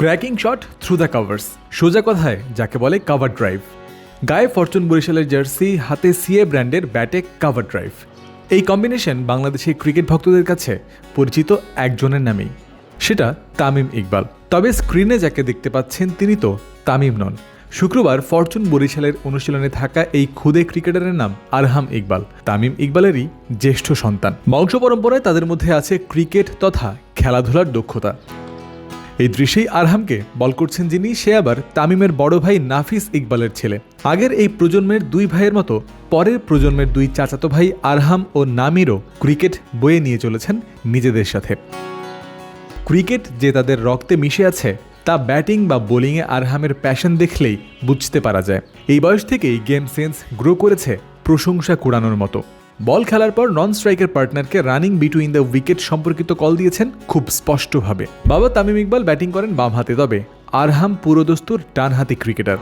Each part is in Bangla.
Cracking shot through the covers সোজা কথায়, যাকে বলে কাভার ড্রাইভ গায়ে ফরচুন বরিশালের জার্সি, হাতে সিএ ব্র্যান্ডের ব্যাটে কাভার ড্রাইভ এই কম্বিনেশন বাংলাদেশের ক্রিকেট ভক্তদের কাছে পরিচিত একজনের নামেই। সেটা তামিম ইকবাল। তবে স্ক্রিনে যাকে দেখতে পাচ্ছেন তিনি তো তামিম নন। শুক্রবার ফরচুন বরিশালের অনুশীলনে থাকা এই খুদে ক্রিকেটারের নাম আরহাম ইকবাল। তামিম ইকবালেরই জ্যেষ্ঠ সন্তান। বংশ পরম্পরায় তাদের মধ্যে আছে ক্রিকেট তথা খেলাধুলার দক্ষতা। এই দৃশ্যেই আরহামকে বল করছেন যিনি, সে আবার তামিমের বড় ভাই নাফিস ইকবালের ছেলে। আগের এই প্রজন্মের দুই ভাইয়ের মতো পরের প্রজন্মের দুই চাচাতো ভাই আরহাম ও নামিরও ক্রিকেট বয়ে নিয়ে চলেছেন নিজেদের সাথে। ক্রিকেট যে তাদের রক্তে মিশে আছে, তা ব্যাটিং বা বোলিংয়ে আরহামের প্যাশন দেখলেই বুঝতে পারা যায়। এই বয়স থেকেই গেম সেন্স গ্রো করেছে প্রশংসা কুড়ানোর মতো। বল খেলার পর নন স্ট্রাইকার পার্টনারকে রানিং বিটুইন দ্য উইকেট সম্পর্কিত কল দিয়েছেন খুব স্পষ্টভাবে। বাবা তামিম ইকবাল ব্যাটিং করেন বাম হাতে, তবে আরহাম পুরোদস্তুর ডানহাতি ক্রিকেটার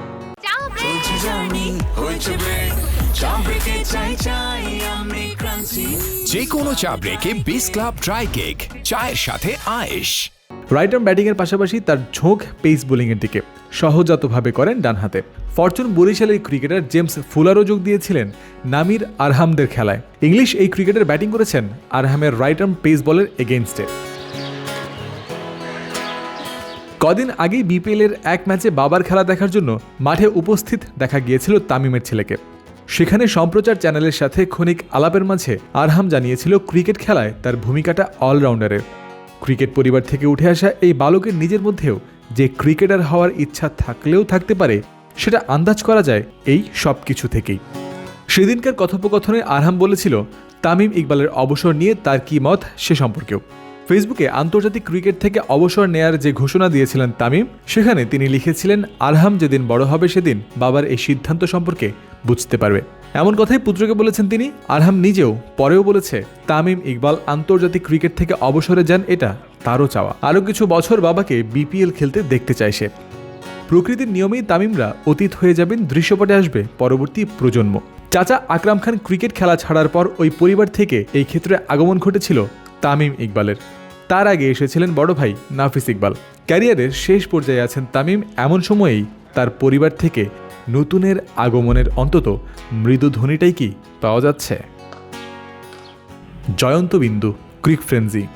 যে কোনো চা ব্রেকে বিস ক্লাব ড্রাই কেক চায়ের সাথে আয়েশ। রাইট আর্ম ব্যাটিংয়ের পাশাপাশি তার ঝোঁক পেস বোলিংয়ের দিকে সহজাতভাবে করেন ডান হাতে। ফরচুন বরিশালের ক্রিকেটার জেমস ফুলারও যোগ দিয়েছিলেন নামির আরহামদের খেলায়। ইংলিশ এই ক্রিকেটার ব্যাটিং করেছেন আরহামের রাইট আর্ম পেস বলের এগেনস্টে কদিন আগেই বিপিএল এর এক ম্যাচে বাবার খেলা দেখার জন্য মাঠে উপস্থিত দেখা গিয়েছিল তামিমের ছেলেকে। সেখানে সম্প্রচার চ্যানেলের সাথে ক্ষণিক আলাপের মাঝে আরহাম জানিয়েছিল ক্রিকেট খেলায় তার ভূমিকাটা অলরাউন্ডারের। ক্রিকেট পরিবার থেকে উঠে আসা এই বালকের নিজের মধ্যেও যে ক্রিকেটার হওয়ার ইচ্ছা থাকলেও থাকতে পারে, সেটা আন্দাজ করা যায় এই সব কিছু থেকেই। সেদিনকার কথোপকথনে আরহাম বলেছিল, তামিম ইকবালের অবসর নিয়ে তার কি মত সে সম্পর্কেও। ফেসবুকে আন্তর্জাতিক ক্রিকেট থেকে অবসর নেয়ার যে ঘোষণা দিয়েছিলেন তামিম, সেখানে তিনি লিখেছিলেন, আরহাম যেদিন বড় হবে সেদিন বাবার এই সিদ্ধান্ত সম্পর্কে বুঝতে পারবে। এমন কথাই পুত্রকে বলেছেন তিনি। আরহাম নিজেও পরেও বলেছে, তামিম ইকবাল আন্তর্জাতিক ক্রিকেট থেকে অবসরে যান, এটা তারও চাওয়া। আরও কিছু বছর বাবাকে বিপিএল খেলতে দেখতে চায় সে। প্রকৃতির নিয়মেই তামিমরা অতীত হয়ে যাবেন, দৃশ্যপটে আসবে পরবর্তী প্রজন্ম। চাচা আকরাম খান ক্রিকেট খেলা ছাড়ার পর ওই পরিবার থেকে এই ক্ষেত্রে আগমন ঘটেছিল তামিম ইকবালের। তার আগে এসেছিলেন বড় ভাই নাফিস ইকবাল। ক্যারিয়ারের শেষ পর্যায়ে আছেন তামিম এমন সময়েই তার পরিবার থেকে নতুনের আগমনের অন্তত মৃদু ধ্বনিটাই কি পাওয়া যাচ্ছে? জয়ন্ত বিন্দু, ক্রিক ফ্রেন্সি